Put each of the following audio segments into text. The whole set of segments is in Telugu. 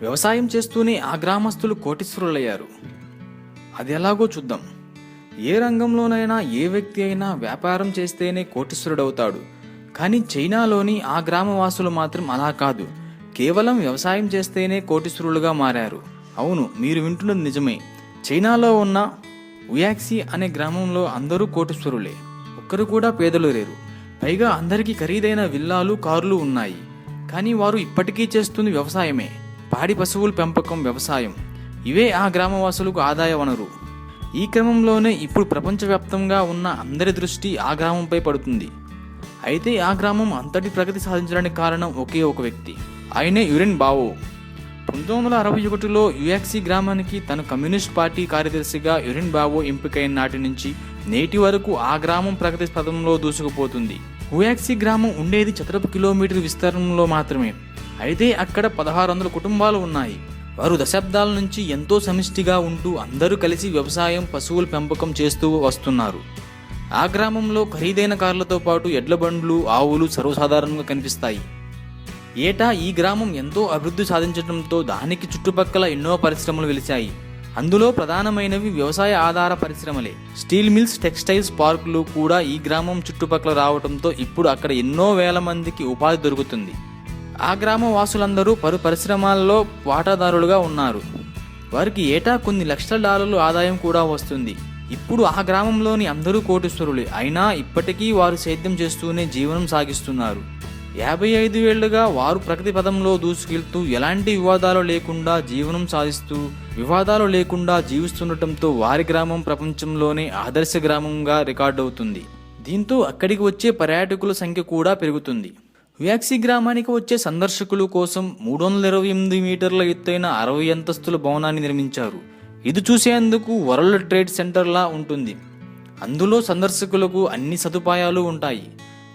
వ్యవసాయం చేస్తూనే ఆ గ్రామస్తులు కోటీశ్వరులయ్యారు. అది ఎలాగో చూద్దాం. ఏ రంగంలోనైనా ఏ వ్యక్తి అయినా వ్యాపారం చేస్తేనే కోటీశ్వరుడవుతాడు. కానీ చైనాలోని ఆ గ్రామవాసులు మాత్రం అలా కాదు. కేవలం వ్యవసాయం చేస్తేనే కోటీశ్వరులుగా మారారు. అవును మీరు వింటున్నది నిజమే. చైనాలో ఉన్న ఉయాక్సీ అనే గ్రామంలో అందరూ కోటీశ్వరులే. ఒక్కరు కూడా పేదలు లేరు. పైగా అందరికీ ఖరీదైన విల్లాలు కార్లు ఉన్నాయి. కానీ వారు ఇప్పటికీ చేస్తుంది వ్యవసాయమే. పాడి పశువుల పెంపకం వ్యవసాయం. ఇవే ఆ గ్రామవాసులకు ఆదాయ వనరు. ఈ క్రమంలోనే ఇప్పుడు ప్రపంచవ్యాప్తంగా ఉన్న అందరి దృష్టి ఆ గ్రామంపై పడుతుంది. అయితే ఆ గ్రామం అంతటి ప్రగతి సాధించడానికి కారణం ఒకే ఒక వ్యక్తి ఆయనే యురెన్ బావో. పంతొమ్మిది వందల అరవై ఒకటిలో యుఎక్సీ గ్రామానికి తన కమ్యూనిస్ట్ పార్టీ కార్యదర్శిగా యురెన్ బావో ఎంపికైన నాటి నుంచి నేటి వరకు ఆ గ్రామం ప్రగతి పదంలో దూసుకుపోతుంది. హుయాక్సీ గ్రామం ఉండేది చదరపు కిలోమీటర్ విస్తీర్ణంలో మాత్రమే. అయితే అక్కడ పదహారు వందల కుటుంబాలు ఉన్నాయి. వారు దశాబ్దాల నుంచి ఎంతో సమిష్టిగా ఉంటూ అందరూ కలిసి వ్యవసాయం పశువుల పెంపకం చేస్తూ వస్తున్నారు. ఆ గ్రామంలో ఖరీదైన కార్లతో పాటు ఎడ్ల బండ్లు ఆవులు సర్వసాధారణంగా కనిపిస్తాయి. ఏటా ఈ గ్రామం ఎంతో అభివృద్ధి సాధించడంతో దానికి చుట్టుపక్కల ఎన్నో పరిశ్రమలు వెలిచాయి అందులో ప్రధానమైనవి వ్యవసాయ ఆధార పరిశ్రమలే. స్టీల్ మిల్స్ టెక్స్టైల్స్ పార్కులు కూడా ఈ గ్రామం చుట్టుపక్కల రావడంతో ఇప్పుడు అక్కడ ఎన్నో వేల మందికి ఉపాధి దొరుకుతుంది. ఆ గ్రామ వాసులందరూ పలు పరిశ్రమాల్లో వాటాదారులుగా ఉన్నారు. వారికి ఏటా కొన్ని లక్షల డాలర్లు ఆదాయం కూడా వస్తుంది. ఇప్పుడు ఆ గ్రామంలోని అందరూ కోటీశ్వరులే. అయినా ఇప్పటికీ వారు సేద్యం చేస్తూనే జీవనం సాగిస్తున్నారు. యాభై ఐదు ఏళ్ళుగా వారు ప్రగతి పదంలో దూసుకెళ్తూ ఎలాంటి వివాదాలు లేకుండా జీవనం సాధిస్తూ వివాదాలు లేకుండా జీవిస్తుండటంతో వారి గ్రామం ప్రపంచంలోనే ఆదర్శ గ్రామంగా రికార్డవుతుంది. దీంతో అక్కడికి వచ్చే పర్యాటకుల సంఖ్య కూడా పెరుగుతుంది. వ్యాక్సీ గ్రామానికి వచ్చే సందర్శకుల కోసం మూడు వందల ఇరవై ఎనిమిది మీటర్ల ఎత్తైన అరవై అంతస్తుల భవనాన్ని నిర్మించారు. ఇది చూసేందుకు వరల్డ్ ట్రేడ్ సెంటర్లా ఉంటుంది. అందులో సందర్శకులకు అన్ని సదుపాయాలు ఉంటాయి.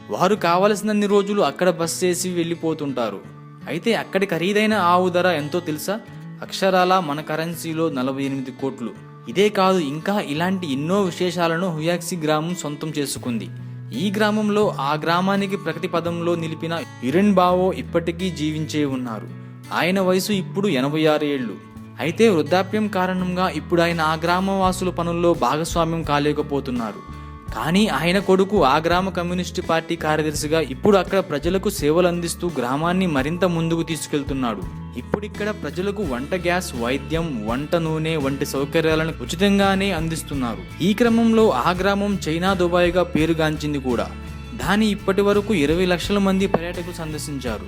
వారు కావలసినన్ని రోజులు అక్కడ బస్ చేసి వెళ్ళిపోతుంటారు. అయితే అక్కడి ఖరీదైన ఆవు ధర ఎంతో తెలుసా? అక్షరాల మన కరెన్సీలో నలభై ఎనిమిది కోట్లు. ఇదే కాదు ఇంకా ఇలాంటి ఎన్నో విశేషాలను హుయాక్సీ గ్రామం సొంతం చేసుకుంది. ఈ గ్రామంలో ఆ గ్రామానికి ప్రగతి పదంలో నిలిపిన యురెన్ బావో ఇప్పటికీ జీవించే ఉన్నారు. ఆయన వయసు ఇప్పుడు ఎనభై ఆరు ఏళ్ళు. అయితే వృద్ధాప్యం కారణంగా ఇప్పుడు ఆయన ఆ గ్రామవాసుల పనుల్లో భాగస్వామ్యం కాలేకపోతున్నారు. కానీ ఆయన కొడుకు ఆ గ్రామ కమ్యూనిస్టు పార్టీ కార్యదర్శిగా ఇప్పుడు అక్కడ ప్రజలకు సేవలు అందిస్తూ గ్రామాన్ని మరింత ముందుకు తీసుకెళ్తున్నాడు. ఇప్పుడిక్కడ ప్రజలకు వంట గ్యాస్ వైద్యం వంట నూనె వంటి సౌకర్యాలను ఉచితంగానే అందిస్తున్నారు. ఈ క్రమంలో ఆ గ్రామం చైనా దుబాయ్గా పేరుగాంచింది కూడా. దాని ఇప్పటి వరకు ఇరవై లక్షల మంది పర్యాటకులు సందర్శించారు.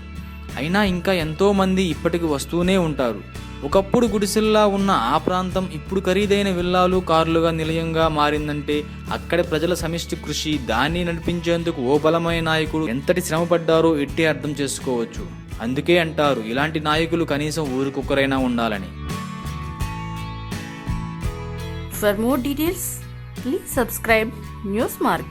అయినా ఇంకా ఎంతోమంది ఇప్పటికి వస్తూనే ఉంటారు. ఒకప్పుడు గుడిసెల్లా ఉన్న ఆ ప్రాంతం ఇప్పుడు ఖరీదైన విల్లాలు కార్లుగా నిలయంగా మారిందంటే అక్కడి ప్రజల సమిష్టి కృషి దాన్ని నడిపించేందుకు ఓ బలమైన నాయకుడు ఎంతటి శ్రమపడ్డారో ఎట్టి అర్థం చేసుకోవచ్చు అందుకే అంటారు ఇలాంటి నాయకులు కనీసం ఊరికొక్కరైనా ఉండాలని For more details, please subscribe Newsmark.